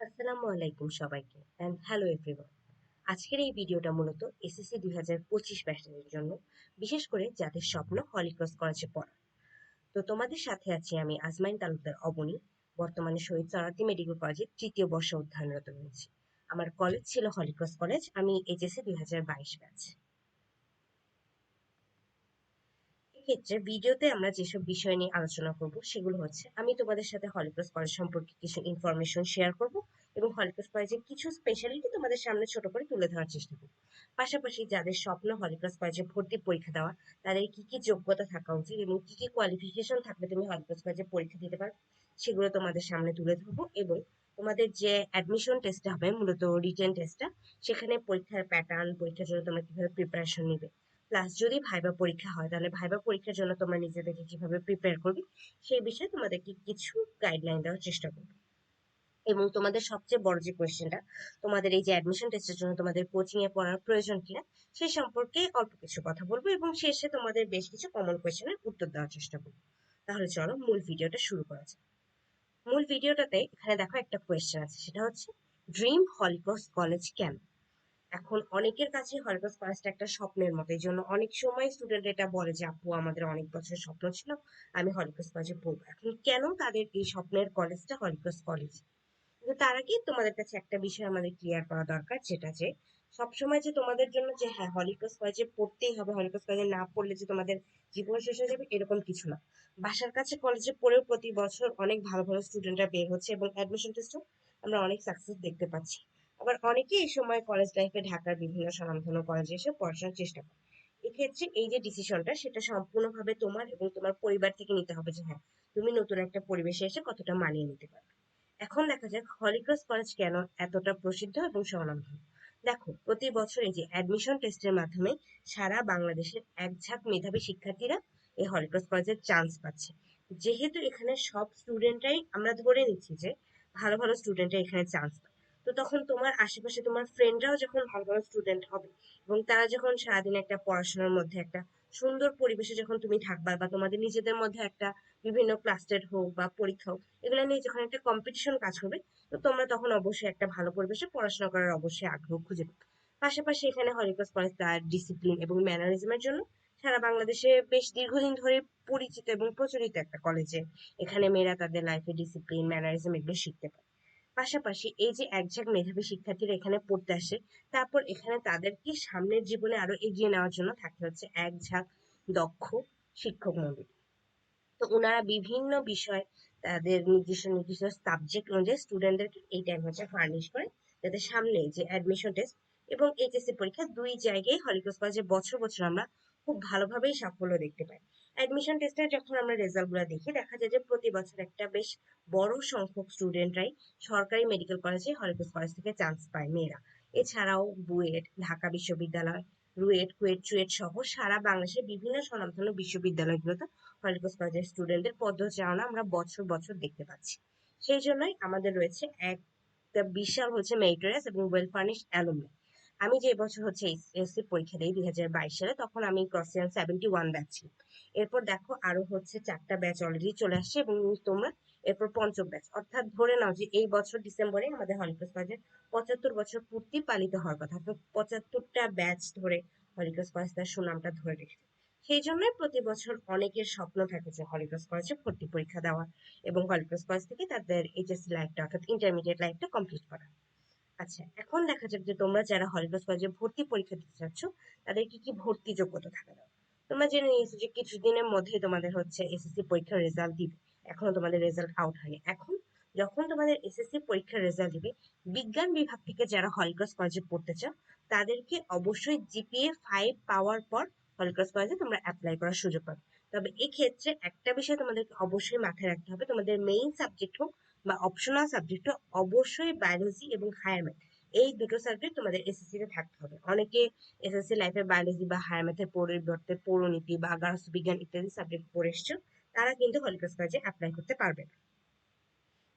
আসসালামু আলাইকুম সবাইকে অ্যান্ড হ্যালো এভরিওয়ান আজকের এই ভিডিওটা মূলত এসএসসি দুই হাজার পঁচিশ ব্যাচের জন্য, বিশেষ করে যাদের স্বপ্ন হলিক্রস কলেজে পড়া। তো তোমাদের সাথে আছি আমি আজমাইন তালুকদার অবনী, বর্তমানে শহীদ সরাতি মেডিকেল কলেজের তৃতীয় বর্ষ অধ্যয়নরত রয়েছি। আমার কলেজ ছিল হলিক্রস কলেজ, আমি এইচএসসি দুই হাজার বাইশ ব্যাচ। ক্ষেত্রে ভিডিওতে আমরা যেসব বিষয় নিয়ে আলোচনা করব, সেগুলো হচ্ছে আমি তোমাদের সাথে হলিক্রস কলেজ সম্পর্কে কিছু ইনফরমেশন শেয়ার করব এবং হলিক্রস কলেজের কিছু স্পেশালিটি তোমাদের সামনে ছোট করে তুলে ধরার চেষ্টা করব। পাশাপাশি যাদের স্বপ্ন হলিক্রস কলেজে ভর্তি পরীক্ষা দেওয়া, তাদের কি কি যোগ্যতা থাকা উচিত এবং কি কি কোয়ালিফিকেশন থাকলে তুমি হলিক্রস কলেজে পরীক্ষা দিতে পারো, সেগুলো তোমাদের সামনে তুলে ধরবো এবং তোমাদের যে অ্যাডমিশন টেস্টটা হবে, মূলত রিটেন টেস্টটা সেখানে পরীক্ষার প্যাটার্ন পরীক্ষার জন্য তোমরা কীভাবে প্রিপারেশন নিবে। প্লাস যদি ভাইবা পরীক্ষা হয়, তাহলে ভাইবা পরীক্ষার জন্য তোমরা নিজেদেরকে কীভাবে প্রিপেয়ার করবে, সেই বিষয়ে তোমাদেরকে কিছু গাইডলাইন দেওয়ার চেষ্টা করবে। এবং তোমাদের সবচেয়ে বড় যে কোয়েশ্চেনটা তোমাদের এই যে অ্যাডমিশন টেস্টের জন্য তোমাদের কোচিং এ পড়ার প্রয়োজন কিনা সেই সম্পর্কে অল্প কিছু কথা বলব এবং শেষে তোমাদের বেশ কিছু কমন কোয়েশ্চেনের উত্তর দেওয়ার চেষ্টা করব। তাহলে চলো মূল ভিডিওটা শুরু করা যাক। মূল ভিডিওটাতে এখানে দেখো একটা কোয়েশ্চেন আছে, সেটা হচ্ছে ড্রিম হলিক্রস কলেজ কেন এখন অনেকের কাছে হলিক্রস কলেজটা একটা স্বপ্নের মতো। এই জন্য অনেক সময় স্টুডেন্ট এটা বলে যে, আপু, আমাদের অনেক বছরের স্বপ্ন ছিল, আমি হলিক্রস কলেজে পড়ব। এখন কেন তাদের এই স্বপ্নের কলেজটা হলিক্রস কলেজ কিন্তু তার আগে তোমাদের কাছে একটা বিষয় আমাদের ক্লিয়ার করা দরকার, যেটা যে, সবসময় যে তোমাদের জন্য যে হ্যাঁ হলিক্রস কলেজে পড়তেই হবে হলিক্রস কলেজে না পড়লে যে তোমাদের জীবন শেষ হয়ে যাবে, এরকম কিছু না। বাসার কাছে কলেজে পড়েও প্রতি বছর অনেক ভালো ভালো স্টুডেন্টরা বের হচ্ছে এবং অ্যাডমিশন টেস্টও আমরা অনেক সাকসেস দেখতে পাচ্ছি। আবার অনেকে এই সময় কলেজ লাইফে ঢাকার বিভিন্ন স্বনামধন্য কলেজে এসে পড়াশোনার চেষ্টা করে। এক্ষেত্রে এই যে ডিসিশনটা সেটা সম্পূর্ণভাবে তোমার এবং তোমার পরিবার থেকে নিতে হবে যে হ্যাঁ তুমি নতুন একটা পরিবেশে এসে কতটা মানিয়ে নিতে পারবে। এখন দেখা যাক হলিক্রস কলেজ কেন এতটা প্রসিদ্ধ এবং স্বনামধন্য। দেখো, প্রতি বছর এই যে অ্যাডমিশন টেস্টের মাধ্যমে সারা বাংলাদেশের এক ঝাঁক মেধাবী শিক্ষার্থীরা এই হলিক্রস কলেজের চান্স পাচ্ছে। যেহেতু এখানে সব স্টুডেন্টরাই আমরা ধরে নিচ্ছি যে, ভালো ভালো স্টুডেন্টরা এখানে চান্স পায় তো তখন তোমার আশেপাশে তোমার ফ্রেন্ডরাও যখন ভালো ভালো স্টুডেন্ট হবে এবং তারা যখন সারাদিন একটা পড়াশোনার মধ্যে একটা সুন্দর পরিবেশে যখন তুমি থাকবা বা তোমাদের নিজেদের মধ্যে একটা বিভিন্ন ক্লাস্টেড হোক বা পরীক্ষা হোক, এগুলো নিয়ে যখন একটা কম্পিটিশন কাজ হবে তো তোমরা তখন অবশ্যই একটা ভালো পরিবেশে পড়াশোনা করার অবশ্যই আগ্রহ খুঁজে পাবে। পাশাপাশি এখানে হলিক্রস কলেজ তার ডিসিপ্লিন এবং ম্যানারিজমের জন্য সারা বাংলাদেশে বেশ দীর্ঘদিন ধরে পরিচিত এবং প্রচলিত একটা কলেজে এখানে মেয়েরা তাদের লাইফে ডিসিপ্লিন ম্যানারিজম এগুলো শিখতে পারে। পাশাপাশি এই যে একঝাঁক মেধাবী শিক্ষার্থীরা এখানে পড়তে আসে, তারপর এখানে তাদেরকে সামনের জীবনে আরও এগিয়ে নেওয়ার জন্য থাকতে হচ্ছে এক ঝাঁক দক্ষ শিক্ষক মন্ডলী। তো ওনারা বিভিন্ন বিষয় তাদের নির্দিষ্ট নির্দিষ্ট সাবজেক্ট অনুযায়ী স্টুডেন্টদেরকে এই টাইম হচ্ছে ফার্নিশ করে যাতে সামনে যে অ্যাডমিশন টেস্ট এবং এইচএসসি পরীক্ষা দুই জায়গায় হলিক্রস কলেজে বছর বছর আমরা খুব ভালোভাবেই সাফল্য দেখতে পাই। অ্যাডমিশন টেস্টের যখন আমরা রেজাল্টগুলো দেখি, দেখা যায় যে প্রতি বছর একটা বেশ বড় সংখ্যক স্টুডেন্টরাই সরকারি মেডিকেল কলেজে হলিক্রস কলেজ থেকে চান্স পায় মেয়েরা। এছাড়াও বুয়েট, ঢাকা বিশ্ববিদ্যালয়, রুয়েট, কুয়েট, চুয়েট সহ সারা বাংলাদেশের বিভিন্ন স্বনামধন্য বিশ্ববিদ্যালয়গুলোতে হলিক্রস কলেজের স্টুডেন্টদের পদচারণা আমরা বছর বছর দেখতে পাচ্ছি। সেই জন্যই আমাদের রয়েছে একটা বিশাল হচ্ছে মেরিটোরিয়াস এবং ওয়েল ফার্নিশ অ্যালুমনি আমি যে বছর হচ্ছে এসএসসি পরীক্ষা দিই দুই হাজার বাইশ সালে, তখন আমি ক্রসিয়ান সেভেন্টি ওয়ান ব্যাচ ছিলাম। এরপর দেখো আরও হচ্ছে চারটা ব্যাচ অলরেডি চলে আসছে এবং তোমরা এরপর পঞ্চম ব্যাচ অর্থাৎ ধরে নাও যে এই বছর ডিসেম্বরে আমাদের হলিক্রস কলেজের পঁচাত্তর বছর পূর্তি পালিত হওয়ার কথা। তো পঁচাত্তরটা ব্যাচ ধরে হলিক্রস কলেজ তার সুনামটা ধরে রেখেছে। সেই জন্যই প্রতি বছর অনেকের স্বপ্ন থাকে যে হলিক্রস কলেজে ভর্তি পরীক্ষা দেওয়া এবং হলিক্রস কলেজ থেকে তাদের এইচএসসি লাইফটা অর্থাৎ ইন্টারমিডিয়েট লাইফটা কমপ্লিট করা। আচ্ছা এখন দেখা যাক যে তোমরা যারা হলিক্রস কলেজে ভর্তি পরীক্ষা দিতে চাচ্ছ, তাদের কি কি ভর্তি যোগ্যতা থাকা দরকার তোমরা জেনে নিয়েছো যে কিছুদিনের মধ্যে তোমাদের হচ্ছে এসএসসি পরীক্ষার রেজাল্ট দিবে। এখনও তোমাদের রেজাল্ট আউট হয়নি। এখন যখন তোমাদের এসএসসি পরীক্ষার রেজাল্ট দিবে, বিজ্ঞান বিভাগ থেকে যারা হলিক্রস কলেজে পড়তে চাও, তাদেরকে অবশ্যই জিপিএ ফাইভ পাওয়ার পর হলিক্রস কলেজে তোমরা অ্যাপ্লাই করার সুযোগ পাবে। তবে এক্ষেত্রে একটা বিষয় তোমাদেরকে অবশ্যই মাথায় রাখতে হবে, তোমাদের মেইন সাবজেক্ট হোক বা অপশনাল সাবজেক্ট অবশ্যই বায়োলজি এবং হায়ার ম্যাথ এই দুটো সাবজেক্ট তোমাদের এসএসসি তে থাকতে হবে। অনেকে এসএসসি লাইফে বায়োলজি বা হায়ার ম্যাথের পরিবর্তে পৌরনীতি বা গার্হস্থ বিজ্ঞান ইত্যাদি সাবজেক্ট পড়ে এসছো, তারা কিন্তু হলিক্রস কলেজে অ্যাপ্লাই করতে পারবে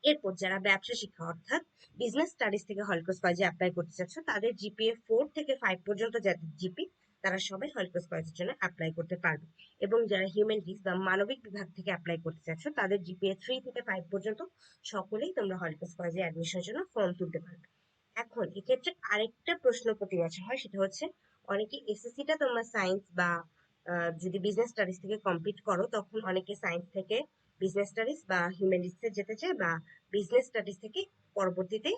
এরপর যারা ব্যবসা শিক্ষা অর্থাৎ বিজনেস স্টাডিজ থেকে হলিক্রস কলেজে অ্যাপ্লাই করতে চাচ্ছ, তাদের জিপিএ ফোর থেকে ফাইভ পর্যন্ত যাদের জিপি তারা সবাই হলিক্রস কলেজের জন্য অ্যাপ্লাই করতে পারবে। এবং যারা হিউম্যানিটিস বা মানবিক বিভাগ থেকে অ্যাপ্লাই করতে চাচ্ছ, তাদের জিপিএ থ্রি থেকে ফাইভ পর্যন্ত সকলেই তোমরা হলিক্রস কলেজে অ্যাডমিশনের জন্য ফর্ম তুলতে পারবে। এখন এক্ষেত্রে আরেকটা প্রশ্ন প্রতি বছর হয়, সেটা হচ্ছে অনেকে এসএসসিটা তোমরা সায়েন্স বা যদি বিজনেস স্টাডিজ থেকে কমপ্লিট করো, তখন অনেকে সায়েন্স থেকে বিজনেস স্টাডিজ বা হিউম্যানিটিসে যেতে চায় বা বিজনেস স্টাডিজ থেকে পরবর্তীতে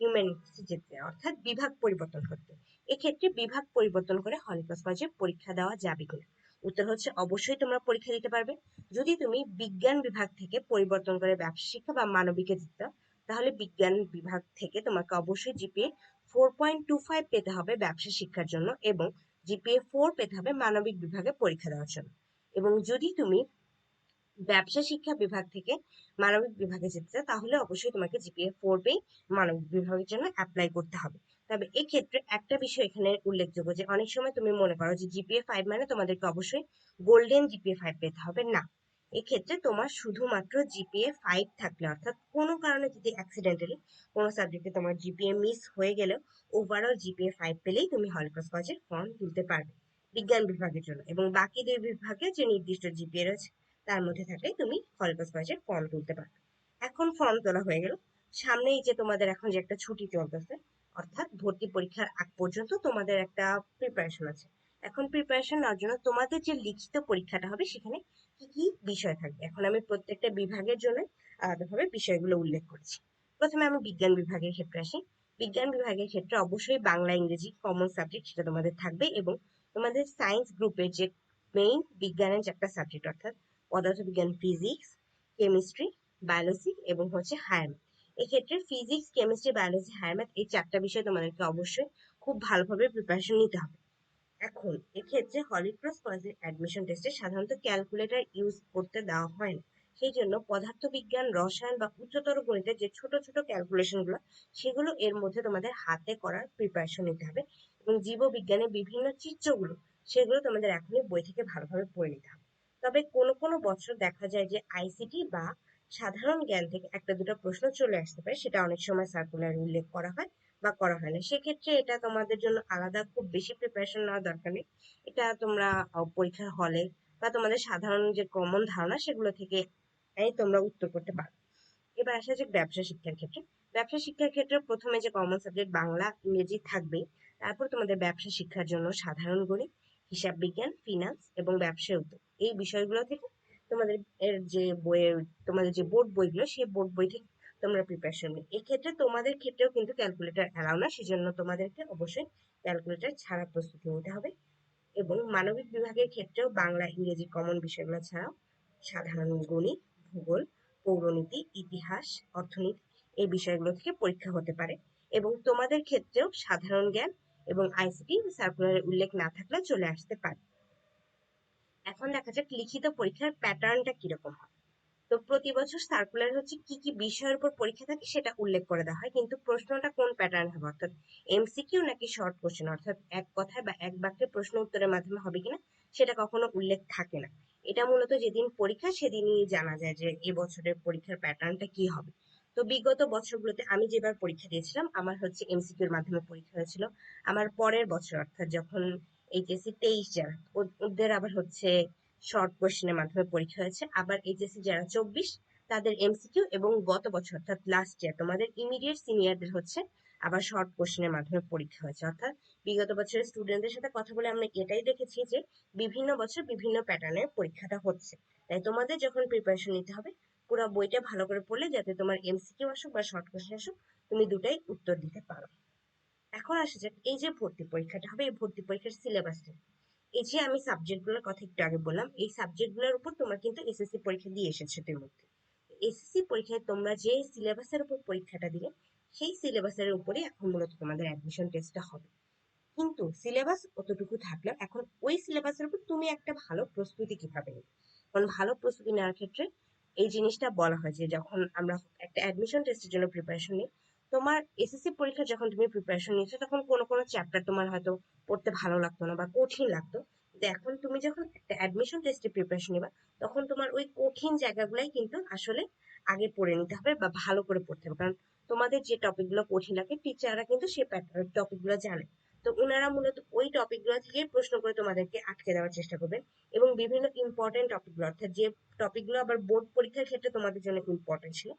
হিউম্যানিটিসে যেতে অর্থাৎ বিভাগ পরিবর্তন করতে। এক্ষেত্রে বিভাগ পরিবর্তন করে হলিক্রস কলেজে পরীক্ষা দেওয়া যাবে কিনা? উত্তর হচ্ছে অবশ্যই তোমরা পরীক্ষা দিতে পারবে। যদি তুমি বিজ্ঞান বিভাগ থেকে পরিবর্তন করে ব্যবসা, শিক্ষা বা মানবিকে দিতে তাহলে বিজ্ঞান বিভাগ থেকে তোমাকে অবশ্যই GPA four point two five পেতে হবে ব্যবসা, শিক্ষার জন্য এবং জিপিএ ফোর পেতে হবে মানবিক বিভাগে পরীক্ষা দেওয়ার জন্য। এবং যদি তুমি ব্যবসা, শিক্ষা বিভাগ থেকে মানবিক বিভাগে যেতে চাও, তাহলে অবশ্যই তোমাকে জিপিএ ফোর পেয়ে মানবিক বিভাগের জন্য অ্যাপ্লাই করতে হবে। তবে এক্ষেত্রে একটা বিষয় এখানে উল্লেখযোগ্য যে অনেক সময় তুমি মনে করো যে জিপিএ ফাইভ মানে তোমাদেরকে অবশ্যই গোল্ডেন জিপিএ ফাইভ পেতে হবে। না, এক্ষেত্রে তোমার শুধুমাত্র জিপিএ ফাইভ থাকলে, অর্থাৎ কোনো কারণে যদি অ্যাক্সিডেন্টালি কোনো সাবজেক্টে তোমার জিপিএ মিস হয়ে গেলেও ওভারঅল জিপিএ ফাইভ পেলেই তুমি হলিক্রস কলেজের ফর্ম তুলতে পারবে বিজ্ঞান বিভাগের জন্য এবং বাকি দুই বিভাগে যে নির্দিষ্ট জিপিএ রয়েছে তার মধ্যে থাকলে তুমি হলিক্রস কলেজের ফর্ম তুলতে পারবে। এখন ফর্ম তোলা হয়ে গেল। সামনেই যে তোমাদের এখন যে একটা ছুটি চলতেছে অর্থাৎ ভর্তি পরীক্ষার আগ পর্যন্ত তোমাদের একটা প্রিপারেশন আছে। এখন প্রিপারেশন নেওয়ার জন্য তোমাদের যে লিখিত পরীক্ষাটা হবে, সেখানে কি কি বিষয় থাকবে? এখন আমি প্রত্যেকটা বিভাগের জন্য আলাদাভাবে বিষয়গুলো উল্লেখ করছি। প্রথমে আমি বিজ্ঞান বিভাগের ক্ষেত্রে আসি। বিজ্ঞান বিভাগের ক্ষেত্রে অবশ্যই বাংলা, ইংরেজি কমন সাবজেক্ট সেটা তোমাদের থাকবে এবং তোমাদের সায়েন্স গ্রুপের যে মেইন বিজ্ঞানের যে একটা সাবজেক্ট অর্থাৎ পদার্থবিজ্ঞান ফিজিক্স কেমিস্ট্রি বায়োলজি এবং হচ্ছে হায়ার এক্ষেত্রে physics chemistry biology higher math এই চারটা বিষয় তোমাদেরকে অবশ্যই খুব ভালোভাবে প্রিপারেশন নিতে হবে। এখন এক্ষেত্রে হলিক্রস কলেজের অ্যাডমিশন টেস্টে সাধারণত ক্যালকুলেটর ইউজ করতে দেওয়া হয় না। সেই জন্য পদার্থবিজ্ঞান, রসায়ন বা উচ্চতর গণিতের যে ছোট ছোট ক্যালকুলেশনগুলো সেগুলো এর মধ্যে তোমাদের হাতে করার প্রিপারেশন নিতে হবে এবং জীববিজ্ঞানের বিভিন্ন চিত্রগুলো, সেগুলো তোমাদের এখনই বই থেকে ভালোভাবে পড়ে নিতে হবে। তবে কোনো কোনো বছর দেখা যায় যে আইসিটি বা সাধারণ জ্ঞান থেকে একটা দুটো প্রশ্ন চলে আসতে পারে, সেটা অনেক সময় সার্কুলার উল্লেখ করা হয় বা করা হয় না। সেক্ষেত্রে এটা তোমাদের জন্য আলাদা, খুব বেশি প্রিপারেশন নেওয়ার দরকার নেই। এটা তোমরা পরীক্ষার হলে বা তোমাদের সাধারণ যে কমন ধারণা, সেগুলো থেকে তোমরা উত্তর করতে পারো। এবার আসা যাক ব্যবসা শিক্ষার ক্ষেত্রে। ব্যবসা শিক্ষার ক্ষেত্রে প্রথমে যে কমন সাবজেক্ট বাংলা, ইংরেজি থাকবে, তারপর তোমাদের ব্যবসা শিক্ষার জন্য সাধারণ গণিত, হিসাব বিজ্ঞান ফিনান্স এবং ব্যবসায় উদ্যোগ। এই বিষয়গুলো থেকে তোমাদের এর যে বইয়ের, তোমাদের যে বোর্ড বইগুলো, সেই বোর্ড বই থেকে তোমরা প্রিপারেশন নিও। এক্ষেত্রে তোমাদের ক্ষেত্রেও কিন্তু ক্যালকুলেটর অ্যালাউ না, সেজন্য তোমাদেরকে অবশ্যই ক্যালকুলেটর ছাড়া প্রস্তুতি নিতে হবে। এবং মানবিক বিভাগের ক্ষেত্রেও বাংলা, ইংরেজি কমন বিষয়গুলো ছাড়াও সাধারণ গণিত, ভূগোল, পৌরনীতি, ইতিহাস, অর্থনীতি এই বিষয়গুলো থেকে পরীক্ষা হতে পারে। এবং তোমাদের ক্ষেত্রেও সাধারণ জ্ঞান এবং আইসিটি সার্কুলারের উল্লেখ না থাকলে চলে আসতে পারে। এখন দেখা যাক লিখিত পরীক্ষার প্যাটার্নটা কীরকম হয়। তো প্রতি বছর সার্কুলার হচ্ছে কি কি বিষয়ের উপর পরীক্ষা থাকে সেটা উল্লেখ করে দেওয়া হয়, কিন্তু প্রশ্নটা কোন প্যাটার্ন হবে? অর্থাৎ এমসিকিউ নাকি শর্ট কোশ্চেন অর্থাৎ এক কথায় বা এক বাক্যে প্রশ্ন উত্তরের মাধ্যমে হবে কিনা সেটা কখনো উল্লেখ থাকে না। এটা মূলত যেদিন পরীক্ষা সেদিনই জানা যায় যে এবছরের পরীক্ষার প্যাটার্নটা কি হবে। তো বিগত বছরগুলোতে আমি যেবার পরীক্ষা দিয়েছিলাম, আমার হচ্ছে এমসিকিউর মাধ্যমে পরীক্ষা হয়েছিল। আমার পরের বছর, অর্থাৎ যখন এইচএসসি তেইশ যারা ওদের আবার হচ্ছে শর্ট কোশ্চেনের মাধ্যমে পরীক্ষা হয়েছে। আবার এইচএসসি যারা চব্বিশ, তাদের এমসিকিউ এবং গত বছর, অর্থাৎ লাস্ট ইয়ার তোমাদের ইমিডিয়েট সিনিয়রদের হচ্ছে আবার শর্ট কোশ্চেনের মাধ্যমে পরীক্ষা হয়েছে। অর্থাৎ বিগত বছরের স্টুডেন্টদের সাথে কথা বলে আমরা এটাই দেখেছি যে বিভিন্ন বছর বিভিন্ন প্যাটার্নের পরীক্ষাটা হচ্ছে। তাই তোমাদের যখন প্রিপারেশন নিতে হবে, পুরো বইটা ভালো করে পড়লে যাতে তোমার এমসিকিউ আসুক বা শর্ট কোশ্চেন আসুক, তুমি দুটাই উত্তর দিতে পারো। এখন আসা যাক এই যে ভর্তি পরীক্ষাটা হবে, এই ভর্তি পরীক্ষার সিলেবাসটা এই যে আমি সাবজেক্টগুলোর কথা একটু আগে বললাম, এই সাবজেক্টগুলোর উপর তোমরা কিন্তু এসএসসি পরীক্ষা দিয়ে এসেছ এর মধ্যে। এসএসসি পরীক্ষায় তোমরা যে সিলেবাসের উপর পরীক্ষাটা দিলে, সেই সিলেবাসের উপরে এখন মূলত তোমাদের অ্যাডমিশন টেস্টটা হবে। কিন্তু সিলেবাস অতটুকু থাকলেও এখন ওই সিলেবাসের উপর তুমি একটা ভালো প্রস্তুতি কীভাবে নেবে? কারণ ভালো প্রস্তুতি নেওয়ার ক্ষেত্রে এই জিনিসটা বলা হয় যে যখন আমরা একটা অ্যাডমিশন টেস্টের জন্য প্রিপারেশন নিই তোমার এসএসসি পরীক্ষা যখন তুমি প্রিপারেশন নিচ্ছ তখন কোনো কোনো চ্যাপ্টার তোমার হয়তো পড়তে ভালো লাগতো না বা কঠিন লাগতো। এখন তুমি যখন একটা অ্যাডমিশন টেস্টে প্রিপারেশন নিবা, তখন তোমার ওই কঠিন জায়গাগুলাই কিন্তু আসলে আগে পড়ে নিতে হবে বা ভালো করে পড়তে হবে। কারণ তোমাদের যে টপিকগুলো কঠিন লাগে টিচাররা কিন্তু সেই টপিকগুলো জানে। তো ওনারা মূলত ওই টপিকগুলো থেকে প্রশ্ন করে তোমাদেরকে আটকে দেওয়ার চেষ্টা করবেন এবং বিভিন্ন ইম্পর্টেন্ট টপিকগুলো অর্থাৎ যে টপিকগুলো আবার বোর্ড পরীক্ষার ক্ষেত্রে তোমাদের জন্য ইম্পর্টেন্ট ছিল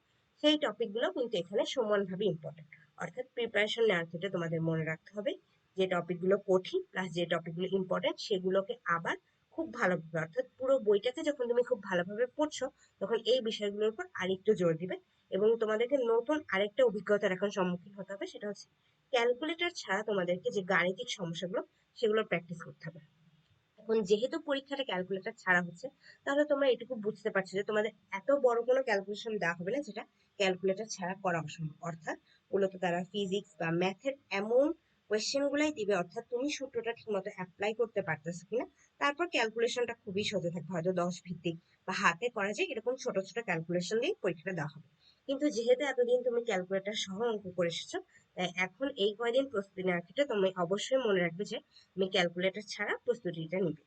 সেই টপিকগুলো কিন্তু এখানে সমানভাবে ইম্পর্টেন্ট অর্থাৎ প্রিপারেশন নেওয়ার ক্ষেত্রে তোমাদের মনে রাখতে হবে যে টপিকগুলো কঠিন প্লাস যে টপিকগুলো ইম্পর্টেন্ট সেগুলোকে আবার খুব ভালোভাবে, অর্থাৎ পুরো বইটাকে যখন তুমি খুব ভালোভাবে পড়ছো, তখন এই বিষয়গুলোর উপর আরেকটু জোর দিবে এবং তোমাদেরকে নতুন আরেকটা অভিজ্ঞতার এখন সম্মুখীন হতে হবে, সেটা হচ্ছে ক্যালকুলেটর ছাড়া তোমাদেরকে যে গাণিতিক সমস্যাগুলো সেগুলো প্র্যাকটিস করতে হবে। এখন যেহেতু পরীক্ষাটা ক্যালকুলেটর ছাড়া হচ্ছে, তাহলে তোমরা এটুকু বুঝতে পারছ যে তোমাদের এত বড় কোনো ক্যালকুলেশন দেওয়া হবে না যেটা ক্যালকুলেটর ছাড়া করা অসম্ভব। অর্থাৎ মূলত তারা ফিজিক্স বা ম্যাথের এমন কোয়েশ্চেন গুলাই দিবে, অর্থাৎ তুমি সূত্রটা ঠিকমতো অ্যাপ্লাই করতে পারতেছো কিনা, তারপর ক্যালকুলেশনটা খুবই সোজা থাকবে। হয়তো দশ ভিত্তিক বা হাতে করা যায়, এরকম ছোট ছোট ক্যালকুলেশন দিয়ে পরীক্ষাটা দেওয়া হবে। কিন্তু যেহেতু এতদিন তুমি ক্যালকুলেটর সহ অঙ্ক করে এসেছ, তাই এখন এই কয়দিন প্রস্তুতি নেওয়ার ক্ষেত্রে তুমি অবশ্যই মনে রাখবে যে তুমি ক্যালকুলেটর ছাড়া প্রস্তুতিটা নিবে।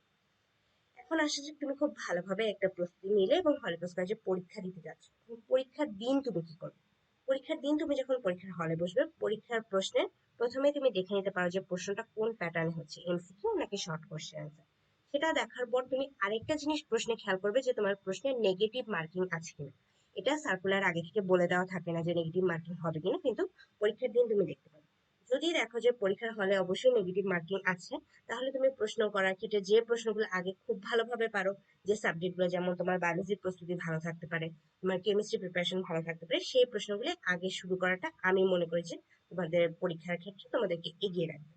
এখন আসে যে তুমি খুব ভালোভাবে একটা প্রস্তুতি নিলে এবং হলে যে পরীক্ষা দিতে যাচ্ছ পরীক্ষার দিন তুমি কি করবে? পরীক্ষার দিন তুমি যখন পরীক্ষার হলে বসবে, পরীক্ষার প্রশ্নে প্রথমে তুমি দেখে নিতে পারো যে প্রশ্নটা কোন প্যাটার্নে হচ্ছে এমসিকিউ নাকি শর্ট কোশ্চেন অ্যান্সার সেটা দেখার পর তুমি আরেকটা জিনিস প্রশ্নে খেয়াল করবে যে তোমার প্রশ্নে নেগেটিভ মার্কিং আছে কিনা। এটা সার্কুলার আগে থেকে বলে দেওয়া থাকে না যে নেগেটিভ মার্কিং হবে কিনা, কিন্তু পরীক্ষার দিন তুমি দেখতে পাবে। যদি দেখো যে পরীক্ষার হলে অবশ্যই নেগেটিভ মার্কিং আছে, তাহলে তুমি প্রশ্ন করার ক্ষেত্রে যে প্রশ্নগুলো আগে খুব ভালোভাবে পারো, যে সাবজেক্টগুলো যেমন তোমার বায়োলজির প্রস্তুতি ভালো থাকতে পারে, তোমার কেমিস্ট্রি প্রিপারেশন ভালো থাকতে পারে, সেই প্রশ্নগুলো আগে শুরু করাটা আমি মনে করি যে তোমাদের পরীক্ষার ক্ষেত্রে তোমাদেরকে এগিয়ে রাখবে।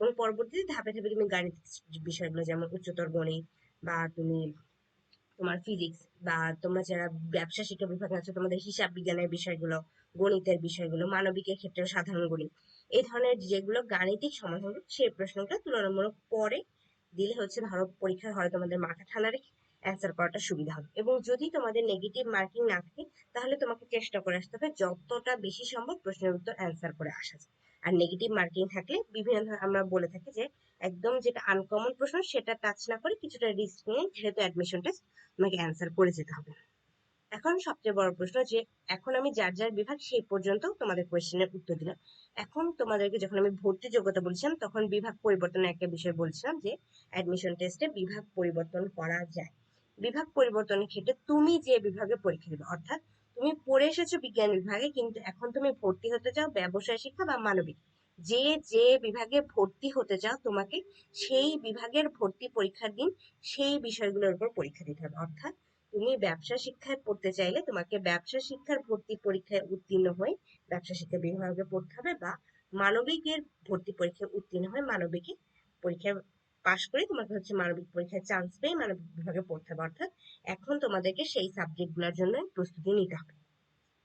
এবং পরবর্তীতে ধাপে ধাপে তুমি গাণিতিক বিষয়গুলো যেমন উচ্চতর গণিত বা তুমি তোমার ফিজিক্স বা তোমরা যারা ব্যবসা শিক্ষা বিভাগে আছো, তোমাদের হিসাব বিজ্ঞানের বিষয়গুলো, গণিতের বিষয়গুলো, মানবিকের ক্ষেত্রে সাধারণ গণিত। এই ধরনের যেগুলো গাণিতিক সমাধান, সেই প্রশ্নগুলো তুলনামূলক পরে দিলে হচ্ছে ভালো পরীক্ষার হয় তোমাদের মাথা ঠান্ডা রেখে অ্যান্সার করাটা সুবিধা হবে। এবং যদি তোমাদের নেগেটিভ মার্কিং না থাকে, তাহলে তোমাকে চেষ্টা করে আসতে হবে যতটা বেশি সম্ভব প্রশ্নের উত্তর অ্যান্সার করে আসা যায়। আর নেগেটিভ মার্কিং থাকলে বিভিন্ন ধরনের আমরা বলে থাকি যে একদম যেটা আনকমন প্রশ্ন সেটা টাচ না করে কিছুটা রিস্ক নিয়ে যেহেতু অ্যাডমিশন টেস্ট তোমাকে অ্যান্সার করে যেতে হবে। এখন সবচেয়ে বড় প্রশ্ন যে, এখন আমি যার যার বিভাগ সেই পর্যন্ত তোমাদের কোয়েশ্চেনের উত্তর দিলাম। এখন তোমাদেরকে যখন আমি ভর্তি যোগ্যতা বলছিলাম, তখন বিভাগ পরিবর্তনের একটা বিষয় বলছিলাম যে অ্যাডমিশন টেস্টে বিভাগ পরিবর্তন করা যায়। বিভাগ পরিবর্তনের ক্ষেত্রে তুমি যে বিভাগে পরীক্ষা দেবে, অর্থাৎ তুমি পড়ে এসেছ বিজ্ঞান বিভাগে, কিন্তু এখন তুমি ভর্তি হতে চাও ব্যবসায় শিক্ষা বা মানবিক। যে যে বিভাগে ভর্তি হতে চাও তোমাকে, সেই বিভাগের ভর্তি পরীক্ষার দিন সেই বিষয়গুলোর উপর পরীক্ষা দিতে হবে। অর্থাৎ তুমি ব্যবসা শিক্ষায় পড়তে চাইলে তোমাকে ব্যবসা শিক্ষার ভর্তি পরীক্ষায় উত্তীর্ণ হয়ে ব্যবসা শিক্ষা বিভাগে পড়তে হবে বা মানবিকের ভর্তি পরীক্ষায় উত্তীর্ণ হয়ে মানবিকে পরীক্ষায় পাশ করে তোমাকে হচ্ছে মানবিক পরীক্ষায় চান্স পেয়ে মানবিক বিভাগে পড়তে হবে। অর্থাৎ এখন তোমাদেরকে সেই সাবজেক্টগুলোর জন্য প্রস্তুতি নিতে হবে।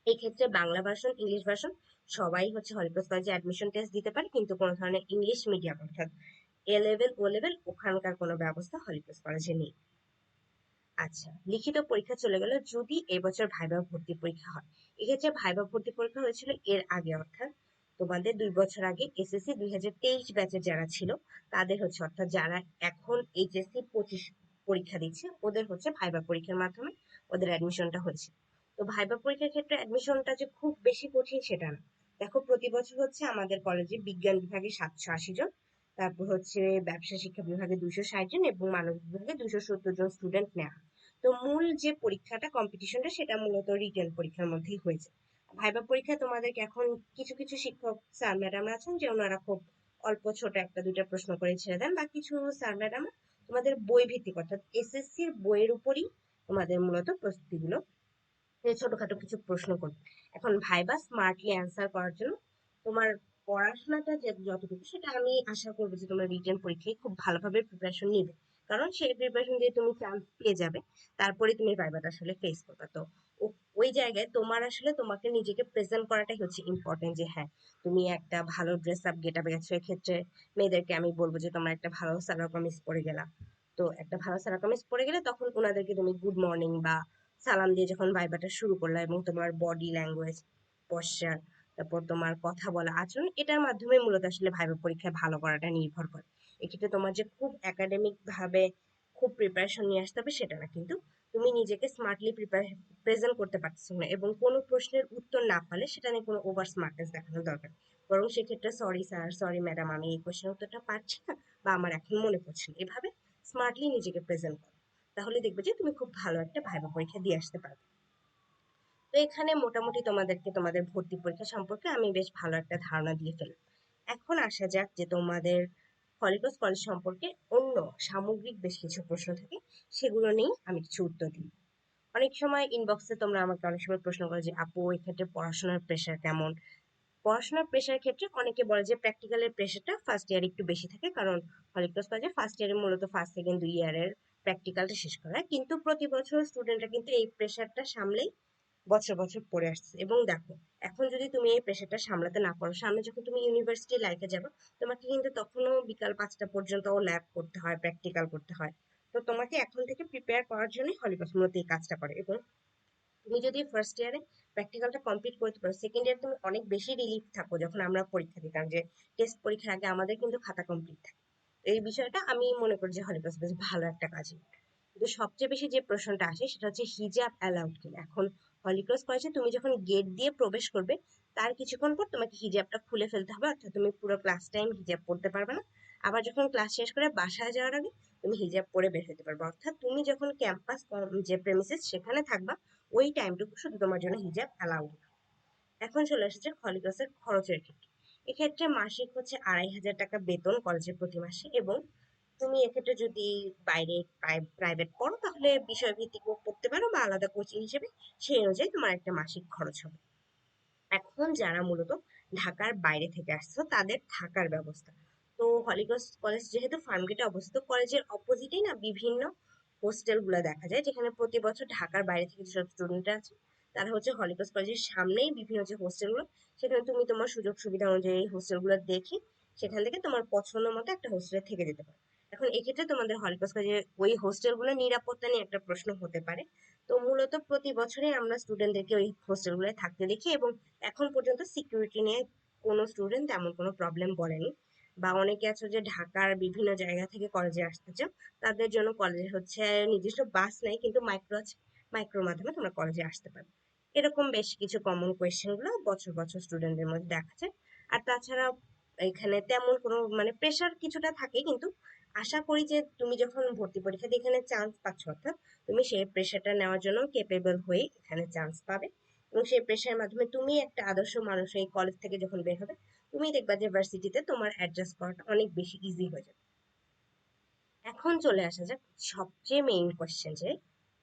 এই ক্ষেত্রে বাংলা ভার্সন, ইংলিশ ভার্সন সবাই হচ্ছে হলিক্রস কলেজে অ্যাডমিশন টেস্ট দিতে পারে, কিন্তু কোনো ধরনের ইংলিশ মিডিয়াম অর্থাৎ এ লেভেল ও লেভেল ওখানকার কোনো ব্যবস্থা হলিক্রস কলেজে নেই। আচ্ছা লিখিত পরীক্ষা চলে গেল যদি এবছর ভাইবা ভর্তি পরীক্ষা হয়। এক্ষেত্রে ভাইবা ভর্তি পরীক্ষা হয়েছিল এর আগে অর্থাৎ তোমাদের দুই বছর আগে এসএসসি দুই হাজার তেইশ ব্যাচের যারা ছিল, তাদের হচ্ছে, অর্থাৎ যারা এখন এইচএসসি পঁচিশ পরীক্ষা দিচ্ছে, ওদের হচ্ছে ভাইবা পরীক্ষার মাধ্যমে ওদের অ্যাডমিশনটা হয়েছে তো ভাইবা পরীক্ষার ক্ষেত্রে অ্যাডমিশনটা যে খুব বেশি কঠিন সেটা না। দেখো প্রতি বছর হচ্ছে আমাদের কলেজে বিজ্ঞান বিভাগে সাতশো আশি জন তারপর হচ্ছে ব্যবসা শিক্ষা বিভাগে দুশো ষাট জন এবং মানবিক বিভাগে দুশো সত্তর জন স্টুডেন্ট নেওয়া তো মূল যে পরীক্ষাটা কম্পিটিশনটা সেটা মূলত রিটেন পরীক্ষার মধ্যেই হয়েছে। ভাইবা পরীক্ষা তোমাদেরকে এখন কিছু কিছু শিক্ষক স্যার ম্যাডাম আছেন যে ওনারা খুব অল্প, ছোট একটা দুইটা প্রশ্ন করে ছেড়ে দেন। বা কিছু স্যার ম্যাডাম তোমাদের বই ভিত্তিক, অর্থাৎ এসএসসির বইয়ের উপরই তোমাদের মূলত প্রস্তুতিগুলো ছোটখাটো কিছু প্রশ্ন করবে। এখন ভাইবা স্মার্টলি অ্যান্সার করার জন্য তোমার পড়াশোনাটা যে যতটুকু সেটা আমি আশা করব যে তোমার রিটেন পরীক্ষায় খুব ভালোভাবে প্রিপারেশন নিবে। কারণ সেই প্রিপারেশন দিয়ে তুমি চান্স পেয়ে যাবে, তারপরে তুমি ভাইবাটা আসলে ফেস করবে। তো ওই জায়গায় তোমার আসলে তোমাকে নিজেকে প্রেজেন্ট করাটাই হচ্ছে ইম্পর্টেন্ট যে হ্যাঁ তুমি একটা ভালো ড্রেস আপ গেট আপ গেছো, এক্ষেত্রে মেয়েদেরকে আমি বলব যে তোমরা একটা ভালো সালোয়ার কামিজ পরে গেলা। তো একটা ভালো সালোয়ার কামিজ পরে গেলে তখন ওনাদেরকে তুমি গুড মর্নিং বা সালাম দিয়ে যখন ভাইবাটা শুরু করলা এবং তোমার বডি ল্যাঙ্গুয়েজ পশ্চার তারপর তোমার কথা বলা আচরণ, এটার মাধ্যমে মূলত আসলে ভাইবা পরীক্ষায় ভালো করাটা নির্ভর করে। এক্ষেত্রে তোমার যে খুব একাডেমিক ভাবে খুব প্রিপারেশন নিয়ে আসতে হবে সেটা না, কিন্তু তুমি নিজেকে স্মার্টলি প্রেজেন্ট করতে পারছ না এবং কোনো প্রশ্নের উত্তর না পারলে সেটা নিয়ে কোনো ওভার স্মার্টনেস দেখানো দরকার বরং সেক্ষেত্রে সরি স্যার সরি ম্যাডাম আমি এই কোশ্চেনের উত্তরটা পারছি না বা আমার এখন মনে পড়ছে না। এভাবে স্মার্টলি নিজেকে প্রেজেন্ট করো। তাহলে দেখবে যে তুমি খুব ভালো একটা ভাইবা পরীক্ষা দিয়ে আসতে পারবে। তো এখানে মোটামুটি তোমাদেরকে তোমাদের ভর্তি পরীক্ষা সম্পর্কে আমি বেশ ভালো একটা ধারণা দিয়ে ফেললাম। এখন আসা যাক যে তোমাদের হলিক্রস কলেজ সম্পর্কে অন্য সামগ্রিক বেশ কিছু প্রশ্ন থাকে, সেগুলো নিয়েই আমি কিছু উত্তর দিই। অনেক সময় ইনবক্সে তোমরা আমাকে অনেক সময় প্রশ্ন করো যে, আপু, এই ক্ষেত্রে পড়াশোনার প্রেশার কেমন? পড়াশোনার প্রেশার ক্ষেত্রে অনেকে বলে যে প্র্যাকটিক্যালের প্রেশারটা ফার্স্ট ইয়ার একটু বেশি থাকে, কারণ হলিক্রস কলেজে ফার্স্ট ইয়ারে মূলত ফার্স্ট সেকেন্ড দুই ইয়ারের প্র্যাকটিক্যালটা শেষ করা। হয় কিন্তু প্রতি বছর স্টুডেন্টরা কিন্তু এই প্রেশারটা সামলেই বছর বছর পড়ে আসছে। এবং দেখো, এখন যদি তুমি এই প্রেশারটা সামলাতে না পারো, সামনে যখন তুমি ইউনিভার্সিটি লাইফে যাবে, তোমাকে কিন্তু তখনও বিকাল পাঁচটা পর্যন্ত ল্যাব করতে হয় প্র্যাকটিক্যাল করতে হয়। তো তোমাকে এখন থেকে প্রিপেয়ার করার জন্যই হলিক্রস মূলত এই কাজটা করে। এবং তুমি যদি ফার্স্ট ইয়ারে প্র্যাকটিক্যালটা কমপ্লিট করতে পারো সেকেন্ড ইয়ার তুমি অনেক বেশি রিলিফ থাকো যখন আমরা পরীক্ষা দিতাম যে টেস্ট পরীক্ষার আগে আমাদের কিন্তু খাতা কমপ্লিট থাকে। এই বিষয়টা আমি মনে করি যে হলিক্রস বেশ ভালো একটা কাজ। কিন্তু সবচেয়ে বেশি যে প্রশ্নটা আসে, সেটা হচ্ছে হিজাব অ্যালাউড কিনা। এখন হলিক্রস কলেজে তুমি যখন গেট দিয়ে প্রবেশ করবে, তার কিছুক্ষণ পর তোমাকে হিজাবটা খুলে ফেলতে হবে, অর্থাৎ তুমি পুরো ক্লাস টাইম হিজাব পড়তে পারবে না। আবার যখন ক্লাস শেষ করে বাসায় যাওয়ার আগে তুমি হিজাব পরে বের হতে পারবে। অর্থাৎ তুমি যখন ক্যাম্পাস যে প্রেমিসেস সেখানে থাকবা, ওই টাইমটুকু শুধু তোমার জন্য হিজাব অ্যালাউড এখন চলে এসেছে হলিক্রসের খরচের ক্ষেত্রে। এক্ষেত্রে মাসিক হচ্ছে আড়াই হাজার টাকা বেতন কলেজের প্রতি মাসে এবং তুমি এক্ষেত্রে যদি বাইরে প্রাইভেট পড়ো, তাহলে বিষয় ভিত্তিক পড়তে পারো বা আলাদা কোচিং হিসেবে। সেই অনুযায়ী তোমার একটা মাসিক খরচ হবে। এখন যারা মূলত ঢাকার বাইরে থেকে আসছো, তাদের থাকার ব্যবস্থা। তো হলিক্রস কলেজ যেহেতু ফার্মগেটে অবস্থিত কলেজের অপোজিটেই না বিভিন্ন হোস্টেল হোস্টেলগুলো দেখা যায়, যেখানে প্রতি বছর ঢাকার বাইরে থেকে যেসব স্টুডেন্টরা আছে, তারা হচ্ছে হলিক্রস কলেজের সামনেই বিভিন্ন যে হোস্টেলগুলো সেখানে তুমি তোমার সুযোগ সুবিধা অনুযায়ী হোস্টেলগুলো দেখে সেখান থেকে তোমার পছন্দ মতো একটা হোস্টেলে থেকে যেতে পারো। এখন এক্ষেত্রে তোমাদের হলিক্রস কলেজের ওই হোস্টেলগুলোর নিরাপত্তা নিয়ে একটা প্রশ্ন হতে পারে। তো মূলত প্রতি বছরে আমরা স্টুডেন্টদেরকে ওই হোস্টেলগুলোয় থাকতে দেখি এবং এখন পর্যন্ত সিকিউরিটি নিয়ে কোনো স্টুডেন্ট তেমন কোনো প্রবলেম বলেনি। বা অনেকে আছে যে ঢাকার বিভিন্ন জায়গা থেকে কলেজে আসতে চাও, তাদের জন্য কলেজে হচ্ছে নির্দিষ্ট বাস নাই কিন্তু মাইক্রো মাইক্রোর মাধ্যমে তোমরা কলেজে আসতে পারবে এরকম বেশ কিছু কমন কোয়েশ্চেনগুলো বছর বছর স্টুডেন্টদের মধ্যে দেখা যায়। আর তাছাড়া এখানে তেমন কোনো মানে প্রেশার কিছুটা থাকে কিন্তু আশা করি যে তুমি যখন ভর্তি পরীক্ষাতে এখানে চান্স পাচ্ছ, অর্থাৎ তুমি সেই প্রেশারটা নেওয়ার জন্য কেপেবল হয়ে এখানে চান্স পাবে। এবং সেই প্রেশারের মাধ্যমে তুমি একটা আদর্শ মানুষ এই কলেজ থেকে যখন বের হবে, তুমি দেখবা যে ভার্সিটিতে তোমার অ্যাডজাস্ট করাটা অনেক বেশি ইজি হয়ে যাবে। এখন চলে আসা যাক সবচেয়ে মেইন কোয়েশ্চেন যে,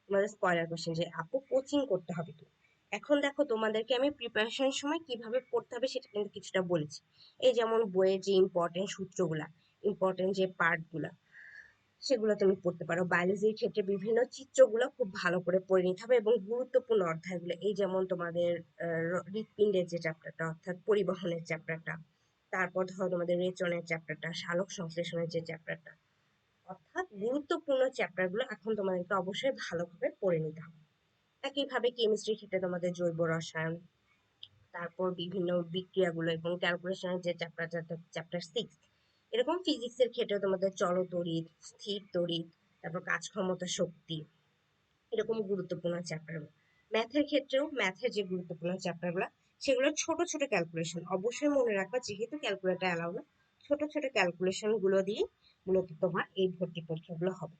তোমাদের স্পয়লার কোয়েশ্চেন যে, আপু কোচিং করতে হবে কি? এখন দেখো তোমাদেরকে আমি প্রিপারেশনের সময় কীভাবে পড়তে হবে সেটা কিন্তু কিছুটা বলেছি। এই যেমন বইয়ের যে ইম্পর্টেন্ট সূত্রগুলা ইম্পর্টেন্ট যে পার্টগুলা সেগুলো তুমি পড়তে পারো। বায়োলজির ক্ষেত্রে বিভিন্ন চিত্রগুলো খুব ভালো করে পড়ে নিতে হবে এবং গুরুত্বপূর্ণ অধ্যায়গুলো এই যেমন তোমাদের হৃৎপিণ্ডের যে চ্যাপ্টারটা অর্থাৎ পরিবহনের চ্যাপ্টারটা তারপর ধরো তোমাদের রেচনের চ্যাপ্টারটা শালক সংশ্লেষণের যে চ্যাপ্টারটা অর্থাৎ গুরুত্বপূর্ণ চ্যাপ্টারগুলো এখন তোমাদেরকে অবশ্যই ভালোভাবে পড়ে নিতে হবে। একইভাবে কেমিস্ট্রির ক্ষেত্রে তোমাদের জৈব রসায়ন, তারপর বিভিন্ন বিক্রিয়াগুলো এবং ক্যালকুলেশনের যে চ্যাপ্টার চ্যাপ্টার সিক্স এরকম ফিজিক্সের ক্ষেত্রে তোমাদের চলতড়িৎ স্থির তড়িৎ, তারপর কাজ ক্ষমতা শক্তি, এরকম গুরুত্বপূর্ণ চ্যাপ্টার ম্যাথের ক্ষেত্রেও ম্যাথের যে গুরুত্বপূর্ণ চ্যাপ্টারগুলো সেগুলো ছোট ছোট ক্যালকুলেশন অবশ্যই মনে রাখবা যেহেতু ক্যালকুলেটার অ্যালাউ না, ছোট ছোট ক্যালকুলেশনগুলো দিয়ে মূলত তোমার এই ভর্তি পরীক্ষাগুলো হবে।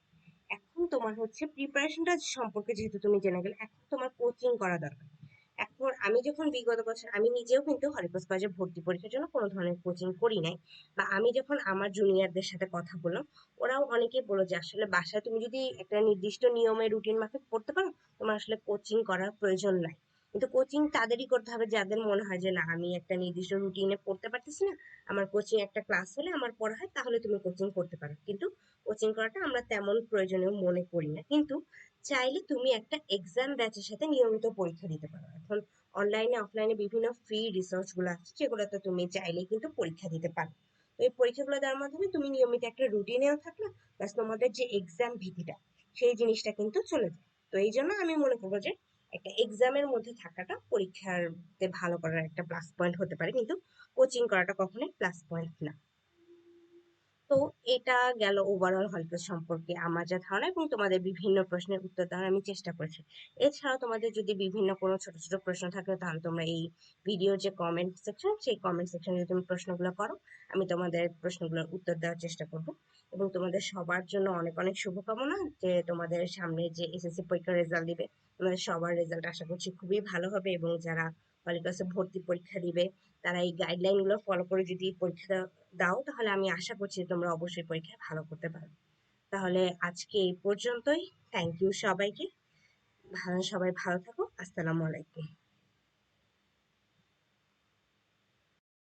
এখন তোমার হচ্ছে প্রিপারেশনটা সম্পর্কে যেহেতু তুমি জেনে গেলে, এখন তোমার কোচিং করা দরকার। এখন আমি যখন বিগত বছর, আমি নিজেও কিন্তু হরিপ্রস কলেজে ভর্তি পরীক্ষার জন্য কোনো ধরনের কোচিং করি নাই। বা আমি যখন আমার জুনিয়রদের সাথে কথা বললাম, ওরাও অনেকেই বলো যে, আসলে বাসায় তুমি যদি একটা নির্দিষ্ট নিয়মে রুটিন মাফিক পড়তে পারো, তোমার আসলে কোচিং করার প্রয়োজন নাই। কিন্তু কোচিং তাদেরই করতে হবে যাদের মনে হয় যে, না, আমি একটা নির্দিষ্ট রুটিনে পড়তে পারতেছি না। আমার কোচিং একটা ক্লাস হলে আমার পড়া হয়, তাহলে তুমি কোচিং করতে পারো। কিন্তু কোচিং করাটা আমরা তেমন প্রয়োজনীয় মনে করি না। কিন্তু চাইলে তুমি একটা এক্সাম ব্যাচের সাথে নিয়মিত পরীক্ষা দিতে পারো। এখন অনলাইনে অফলাইনে বিভিন্ন ফ্রি রিসার্চগুলো আছে, যেগুলোতে তুমি চাইলে কিন্তু পরীক্ষা দিতে পারো। এই পরীক্ষাগুলো দেওয়ার মাধ্যমে তুমি নিয়মিত একটা রুটিনেও থাকল প্লাস তোমাদের যে এক্সাম ভীতিটা, সেই জিনিসটা কিন্তু চলে যায়। তো এই জন্য আমি মনে করব যে একটা এক্সামের মধ্যে থাকাটা পরীক্ষাতে ভালো করার একটা প্লাস পয়েন্ট হতে পারে। কিন্তু কোচিং করাটা কখনোই প্লাস পয়েন্ট না। তো এটা গেল ওভারঅল হলক্লাস সম্পর্কে আমার যা ধারণা এবং তোমাদের বিভিন্ন প্রশ্নের উত্তর দেওয়ার আমি চেষ্টা করেছি। এছাড়াও তোমাদের যদি বিভিন্ন কোনো ছোট ছোট প্রশ্ন থাকে তাহলে তোমরা এই ভিডিওর যে কমেন্ট সেকশন সেই কমেন্ট সেকশনে যদি তুমি প্রশ্নগুলো করো। আমি তোমাদের প্রশ্নগুলোর উত্তর দেওয়ার চেষ্টা করব। এবং তোমাদের সবার জন্য অনেক অনেক শুভকামনা যে তোমাদের সামনে যে এসএসসি পরীক্ষার রেজাল্ট দিবে, তোমাদের সবার রেজাল্ট আশা করছি খুবই ভালো হবে এবং যারা হলিক্লাসে ভর্তি পরীক্ষা দিবে তারা এই গাইডলাইনগুলো ফলো করে যদি পরীক্ষা দাও, তাহলে আমি আশা করছি তোমরা অবশ্যই পরীক্ষায় ভালো করতে পারবে। তাহলে আজকে এই পর্যন্তই। থ্যাংক ইউ সবাইকে। ভালো সবাই ভালো থাকো। আসসালামু আলাইকুম।